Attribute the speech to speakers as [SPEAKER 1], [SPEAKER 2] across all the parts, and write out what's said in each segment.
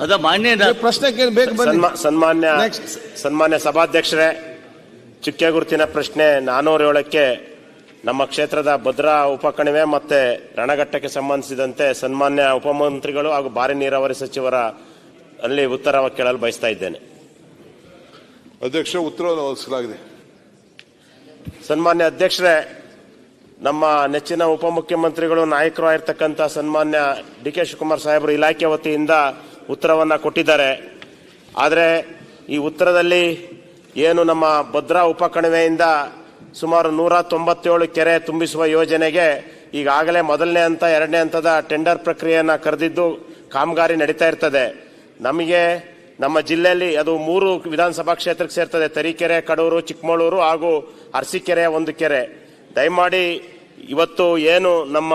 [SPEAKER 1] ಅದ ಮಾನ್ಯ
[SPEAKER 2] ಪ್ರಶ್ನೆ
[SPEAKER 3] ಕೇಳಬೇಕು ಸನ್ಮಾನ್ಯ. ಸನ್ಮಾನ್ಯ ಸಭಾಧ್ಯಕ್ಷರೇ ಚುಕ್ಕೆ ಗುರುತಿನ ಪ್ರಶ್ನೆ ನಾನೂರ ಏಳಕ್ಕೆ ನಮ್ಮ ಕ್ಷೇತ್ರದ ಭದ್ರಾ ಉಪಕಣಿವೆ ಮತ್ತೆ ರಣಘಟ್ಟಕ್ಕೆ ಸಂಬಂಧಿಸಿದಂತೆ ಸನ್ಮಾನ್ಯ ಉಪಮಂತ್ರಿಗಳು ಹಾಗೂ ಭಾರಿ ನೀರಾವರಿ ಸಚಿವರ ಅಲ್ಲಿ ಉತ್ತರ ಕೇಳಲು ಬಯಸ್ತಾ ಇದ್ದೇನೆ.
[SPEAKER 4] ಅಧ್ಯಕ್ಷ ಉತ್ತರ
[SPEAKER 3] ಸನ್ಮಾನ್ಯ ಅಧ್ಯಕ್ಷರೇ ನಮ್ಮ ನೆಚ್ಚಿನ ಉಪಮುಖ್ಯಮಂತ್ರಿಗಳು ನಾಯಕರು ಆಗಿರ್ತಕ್ಕಂಥ ಸನ್ಮಾನ್ಯ ಡಿ ಕೆ ಶಿವಕುಮಾರ್ ಸಾಹೇಬರು ಇಲಾಖೆ ವತಿಯಿಂದ ಉತ್ತರವನ್ನ ಕೊಟ್ಟಿದ್ದಾರೆ. ಆದರೆ ಈ ಉತ್ತರದಲ್ಲಿ ಏನು ನಮ್ಮ ಭದ್ರಾ ಉಪಕಣಿವೆಯಿಂದ ಸುಮಾರು ನೂರ ತೊಂಬತ್ತೇಳು ಕೆರೆ ತುಂಬಿಸುವ ಯೋಜನೆಗೆ ಈಗಾಗಲೇ ಮೊದಲನೇ ಹಂತ, ಎರಡನೇ ಹಂತದ ಟೆಂಡರ್ ಪ್ರಕ್ರಿಯೆಯನ್ನು ಕರೆದಿದ್ದು ಕಾಮಗಾರಿ ನಡೀತಾ ಇರ್ತದೆ. ನಮಗೆ ನಮ್ಮ ಜಿಲ್ಲೆಯಲ್ಲಿ ಅದು ಮೂರು ವಿಧಾನಸಭಾ ಕ್ಷೇತ್ರಕ್ಕೆ ಸೇರ್ತದೆ. ತರೀಕೆರೆ, ಕಡೂರು, ಚಿಕ್ಕಮಗಳೂರು ಹಾಗೂ ಅರಸೀಕೆರೆಯ ಒಂದು ಕೆರೆ. ದಯಮಾಡಿ ಇವತ್ತು ಏನು ನಮ್ಮ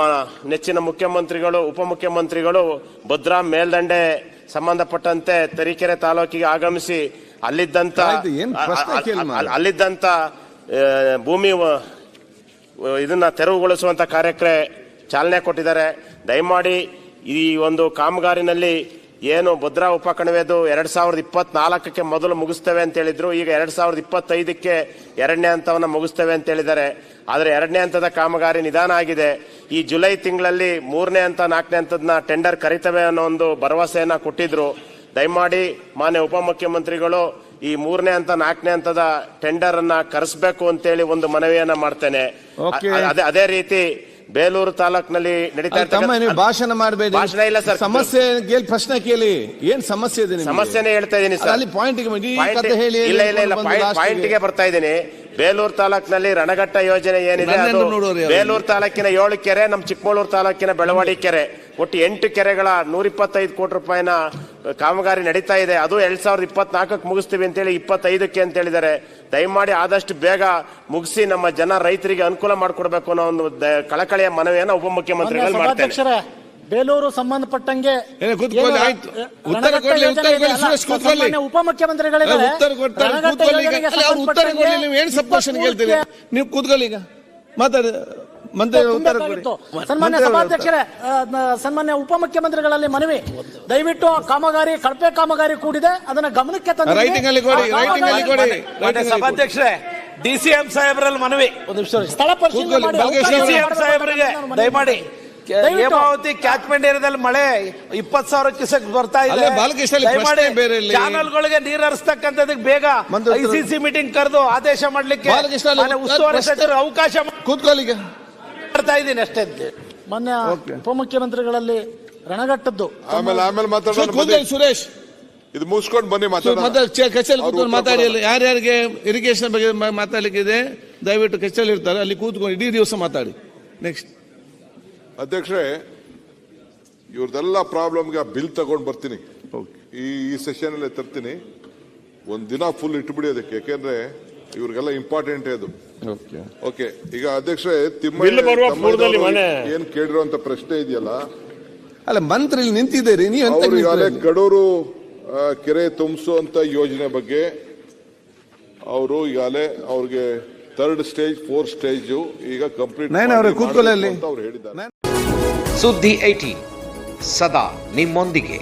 [SPEAKER 3] ನೆಚ್ಚಿನ ಮುಖ್ಯಮಂತ್ರಿಗಳು, ಉಪಮುಖ್ಯಮಂತ್ರಿಗಳು ಭದ್ರಾ ಮೇಲ್ದಂಡೆ ಸಂಬಂಧಪಟ್ಟಂತೆ ತರೀಕೆರೆ ತಾಲೂಕಿಗೆ ಆಗಮಿಸಿ ಅಲ್ಲಿದ್ದಂತ ಅಲ್ಲಿದ್ದಂತ ಭೂಮಿ ಇದನ್ನ ತೆರವುಗೊಳಿಸುವಂತ ಕಾರ್ಯಕ್ಕೆ ಚಾಲನೆ ಕೊಟ್ಟಿದ್ದಾರೆ. ದಯಮಾಡಿ ಈ ಒಂದು ಕಾಮಗಾರಿನಲ್ಲಿ ಏನು ಭದ್ರಾ ಉಪಕಣಿವೆದು ಎರಡ್ ಸಾವಿರದ ಇಪ್ಪತ್ನಾಲ್ಕಕ್ಕೆ ಮೊದಲು ಮುಗಿಸ್ತೇವೆ ಅಂತ ಹೇಳಿದ್ರು. ಈಗ ಎರಡ್ ಸಾವಿರದ ಇಪ್ಪತ್ತೈದಕ್ಕೆ ಎರಡನೇ ಹಂತವನ್ನ ಮುಗಿಸ್ತೇವೆ ಅಂತ ಹೇಳಿದ್ದಾರೆ. ಆದರೆ ಎರಡನೇ ಹಂತದ ಕಾಮಗಾರಿ ನಿಧಾನ ಆಗಿದೆ. ಈ ಜುಲೈ ತಿಂಗಳಲ್ಲಿ ಮೂರನೇ ಹಂತ ನಾಲ್ಕನೇ ಹಂತದನ್ನ ಟೆಂಡರ್ ಕರಿತವೆ ಅನ್ನೋ ಒಂದು ಭರವಸೆಯನ್ನ ಕೊಟ್ಟಿದ್ರು. ದಯಮಾಡಿ ಮಾನ್ಯ ಉಪಮುಖ್ಯಮಂತ್ರಿಗಳು ಈ ಮೂರನೇ ಹಂತ ನಾಲ್ಕನೇ ಹಂತದ ಟೆಂಡರ್ ಅನ್ನ ಕರೆಸಬೇಕು ಅಂತೇಳಿ ಒಂದು ಮನವಿಯನ್ನ ಮಾಡ್ತೇನೆ. ಅದೇ ಅದೇ ರೀತಿ ಬೇಲೂರು ತಾಲೂಕಿನಲ್ಲಿ ನಡೀತಾ ಇರ್ತಕ್ಕಂಥ
[SPEAKER 2] ಭಾಷಣ ಮಾಡಬೇಡಿ.
[SPEAKER 3] ಭಾಷಣ ಇಲ್ಲ ಸರ್.
[SPEAKER 2] ಸಮಸ್ಯೆ ಕೇಳಿ ಪ್ರಶ್ನೆ ಕೇಳಿ. ಏನ್ ಸಮಸ್ಯೆ ಇದೆ?
[SPEAKER 3] ಸಮಸ್ಯೆನೇ ಹೇಳ್ತಾ ಇದ್ದೀನಿ ಸರ್.
[SPEAKER 2] ಅಲ್ಲಿ ಪಾಯಿಂಟ್
[SPEAKER 3] ಇಲ್ಲ ಇಲ್ಲ ಇಲ್ಲ. ಪಾಯಿಂಟ್-
[SPEAKER 2] ಗೆ.
[SPEAKER 3] ಪಾಯಿಂಟ್ಗೆ ಬರ್ತಾ ಇದ್ದೀನಿ ಬೇಲೂರು ತಾಲೂಕಿನಲ್ಲಿ ರಣಘಟ್ಟ ಯೋಜನೆ ಏನಿದೆ ಅದು? ಬೇಲೂರು ತಾಲೂಕಿನ ಏಳು ಕೆರೆ ನಮ್ಮ ಚಿಕ್ಕಮಗಳೂರು ತಾಲೂಕಿನ ಬೆಳವಾಡಿ ಕೆರೆ. ಒಟ್ಟು ಎಂಟು ಕೆರೆಗಳ ನೂರ ಇಪ್ಪತ್ತೈದು ಕೋಟಿ ರೂಪಾಯಿನ ಕಾಮಗಾರಿ ನಡೀತಾ ಇದೆ. ಅದು ಎರಡ್ ಸಾವಿರದ ಇಪ್ಪತ್ನಾಲ್ಕಕ್ಕೆ ಮುಗಿಸ್ತೀವಿ ಅಂತೇಳಿ ಇಪ್ಪತ್ತೈದಕ್ಕೆ ಅಂತ ಹೇಳಿದ್ದಾರೆ. ದಯಮಾಡಿ ಆದಷ್ಟು ಬೇಗ ಮುಗಿಸಿ ನಮ್ಮ ಜನ ರೈತರಿಗೆ ಅನುಕೂಲ ಮಾಡಿಕೊಡ್ಬೇಕು ಅನ್ನೋ ಒಂದು ದ- ಕಳಕಳಿಯ ಮನವಿಯನ್ನ
[SPEAKER 5] ಉಪ
[SPEAKER 3] ಉಪಮುಖ್ಯಮಂತ್ರಿಗಳು ಮಾಡ್ತೇನೆ
[SPEAKER 5] ಸಭಾಧ್ಯಕ್ಷರೇ ಬೇಲೂರು ಸಂಬಂಧಪಟ್ಟಂಗೆ ಉಪಮುಖ್ಯಮಂತ್ರಿಗಳಿದ್ದಾರೆ.
[SPEAKER 2] ಉತ್ತರ ಕೊಡ್ಲಿ ನೀವು ಏನು ಸಬ್ ಕ್ವಶನ್ ಕೇಳ್ತೀರಿ?
[SPEAKER 5] ಇಪ್ಪತ್ಮೂರಕ್ಕೆ
[SPEAKER 2] ನೀವು ಕೂತ್ಕೊಳ್ಳಿ ಈಗ. ಮಾತಾಡಿ ಮಂತ್ರಿ ಉತ್ತರ ಕೊಡಿ.
[SPEAKER 5] ಸನ್ಮಾನ್ಯ ಸಭಾಧ್ಯಕ್ಷರೇ ಸನ್ಮಾನ್ಯ ಉಪಮುಖ್ಯಮಂತ್ರಿಗಳಲ್ಲಿ ಮನವಿ. ದಯವಿಟ್ಟು ಆ ಕಾಮಗಾರಿ ಕಳಪೆ ಕಾಮಗಾರಿ ಕೂಡಿದೆ. ಅದನ್ನ ಗಮನಕ್ಕೆ.
[SPEAKER 6] ಸಭಾಧ್ಯಕ್ಷರೇ ಡಿಸಿಎಂ ಸಾಹೇಬರಲ್ಲಿ ಎಂ ಸಾಹೇಬ್ರಲ್ಲಿ ಮನವಿ.
[SPEAKER 5] ಒಂದು ನಿಮಿಷ ಸ್ಥಳ ಪರಿಶೀಲನೆ
[SPEAKER 6] ದಯಮಾಡಿ. ಹೇಮಾವತಿ ಕ್ಯಾಚ್ಮೆಂಟ್ ಏರಿಯಾದಲ್ಲಿ ಮಳೆ ಇಪ್ಪತ್ ಸಾವಿರ ಕಿಸಕ್ ಬರ್ತಾ ಇದೆ
[SPEAKER 2] ಅಲ್ಲೇ ಬಾಲಕೃಷ್ಣ ಅಲ್ಲಿ ಪ್ರಶ್ನೆ ಬೇರೆ ಇಲ್ಲಿ.
[SPEAKER 6] ಚಾನಲ್ಗಳಿಗೆ ನೀರು ಹರಿಸ್ತಕ್ಕಂಥದಕ್ಕೆ ಬೇಗ
[SPEAKER 2] ICC
[SPEAKER 6] I C C meeting ಕರೆದು ಆದೇಶ ಮಾಡ್ಲಿಕ್ಕೆ ಉಸ್ತುವಾರಿ ಸಚಿವರು ಅವಕಾಶ
[SPEAKER 2] ಕೂತ್ಕೊಳ್ಳಿಗೆ
[SPEAKER 6] ಮಾಡ್ತಾ ಇದ್ದೀನಿ ಅಷ್ಟೇ
[SPEAKER 2] ಮೊನ್ನೆ.
[SPEAKER 5] ಉಪಮುಖ್ಯಮಂತ್ರಿಗಳಲ್ಲಿ ರಣಗಟ್ಟದ್ದು
[SPEAKER 4] ಆಮೇಲೆ ಆಮೇಲೆ ಮಾತಾಡೋಣ.
[SPEAKER 2] ಸುರೇಶ್
[SPEAKER 4] ಇದು ಮುಗಿಸ್ಕೊಂಡು ಬನ್ನಿ
[SPEAKER 2] ಕಚೇರಿ ಕೂತ್ಕೊಂಡು ಮಾತಾಡಿ. ಯಾರ್ಯಾರಿಗೆ ಇರಿಗೇಷನ್ ಬಗ್ಗೆ ಮಾತಾಡ್ಲಿಕ್ಕೆ ಇದೆ ದಯವಿಟ್ಟು ಕಚೇರಿ ಇರ್ತಾರೆ ಅಲ್ಲಿ ಕೂತ್ಕೊಂಡು ಇಡೀ ದಿವಸ ಮಾತಾಡಿ ನೆಕ್ಸ್ಟ್
[SPEAKER 4] ಅಧ್ಯಕ್ಷರೇ ಇವ್ರದೆಲ್ಲ ಪ್ರಾಬ್ಲಮ್ಗೆ ಬಿಲ್ ತಗೊಂಡು ಬರ್ತೀನಿ. ಈ ಈ ಸೆಷನ್ ಅಲ್ಲೇ ತರ್ತೀನಿ. ಒಂದು ದಿನ ಫುಲ್ ಇಟ್ಬಿಡಿ ಅದಕ್ಕೆ. ಯಾಕೆಂದ್ರೆ ಇವ್ರಿಗೆಲ್ಲ ಇಂಪಾರ್ಟೆಂಟ್ ಅದು.
[SPEAKER 2] ಓಕೆ
[SPEAKER 4] ಓಕೆ ಈಗ ಅಧ್ಯಕ್ಷರೇ ತಿಮ್ಮ
[SPEAKER 3] ಬಿಲ್ ಬರುವ ಪೂರ್ವದಲ್ಲಿ ಮನೆ.
[SPEAKER 4] ಏನ್ ಕೇಳಿರುವಂತ ಪ್ರಶ್ನೆ ಇದೆಯಲ್ಲ?
[SPEAKER 2] ಅಲ್ಲ ಮಂತ್ರಿ ಇಲ್ಲಿ ನಿಂತಿದ್ದೀರಿ ನೀವು?
[SPEAKER 4] ಕಡೂರು ಕೆರೆ ತುಂಬಿಸುವಂತ ಯೋಜನೆ ಬಗ್ಗೆ ಅವರು ಈಗಾಗಲೇ ಅವ್ರಿಗೆ ಥರ್ಡ್ ಸ್ಟೇಜ್ ಫೋರ್ತ್ ಸ್ಟೇಜ್ ಈಗ ಕಂಪ್ಲೀಟ್. ಅವ್ರು ಹೇಳಿದ್ದಾರೆ.
[SPEAKER 7] ಸುದ್ದಿ ಏಟಿ ಸದಾ ನಿಮ್ಮೊಂದಿಗೆ.